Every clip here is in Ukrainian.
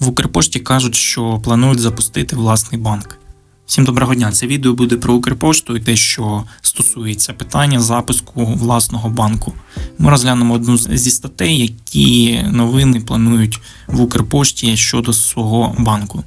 В Укрпошті кажуть, що планують запустити власний банк. Всім доброго дня. Це відео буде про Укрпошту і те, що стосується питання запуску власного банку. Ми розглянемо одну зі статей, які новини планують в Укрпошті щодо свого банку.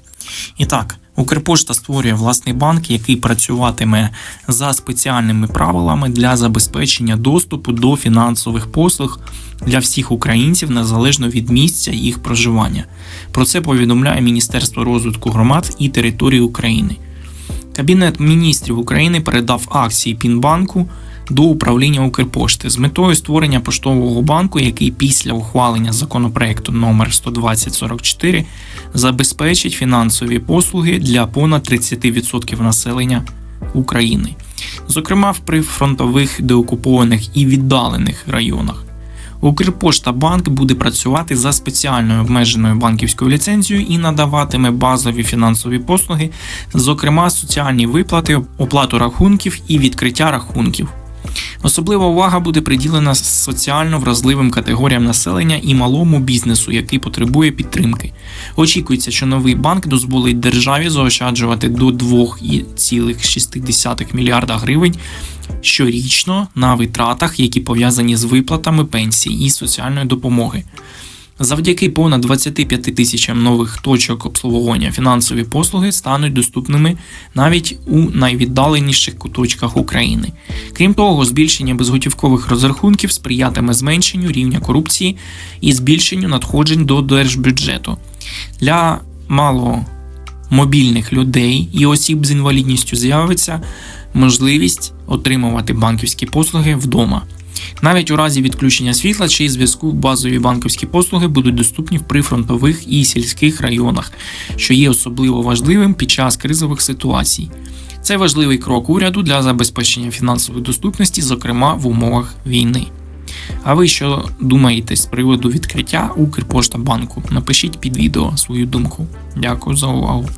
І так, Укрпошта створює власний банк, який працюватиме за спеціальними правилами для забезпечення доступу до фінансових послуг для всіх українців незалежно від місця їх проживання. Про це повідомляє Міністерство розвитку громад і територій України. Кабінет міністрів України передав акції Пінбанку до управління Укрпошти з метою створення поштового банку, який після ухвалення законопроекту номер 12044 забезпечить фінансові послуги для понад 30% населення України, зокрема в прифронтових деокупованих і віддалених районах. Укрпошта банк буде працювати за спеціальною обмеженою банківською ліцензією і надаватиме базові фінансові послуги, зокрема соціальні виплати, оплату рахунків і відкриття рахунків. Особлива увага буде приділена соціально вразливим категоріям населення і малому бізнесу, який потребує підтримки. Очікується, що новий банк дозволить державі заощаджувати до 2,6 мільярда гривень щорічно на витратах, які пов'язані з виплатами пенсій і соціальної допомоги. Завдяки понад 25 тисячам нових точок обслуговування фінансові послуги стануть доступними навіть у найвіддаленіших куточках України. Крім того, збільшення безготівкових розрахунків сприятиме зменшенню рівня корупції і збільшенню надходжень до держбюджету. Для маломобільних людей і осіб з інвалідністю з'явиться можливість отримувати банківські послуги вдома. Навіть у разі відключення світла чи зв'язку базові банківські послуги будуть доступні в прифронтових і сільських районах, що є особливо важливим під час кризових ситуацій. Це важливий крок уряду для забезпечення фінансової доступності, зокрема в умовах війни. А ви що думаєте з приводу відкриття Укрпошта банку? Напишіть під відео свою думку. Дякую за увагу.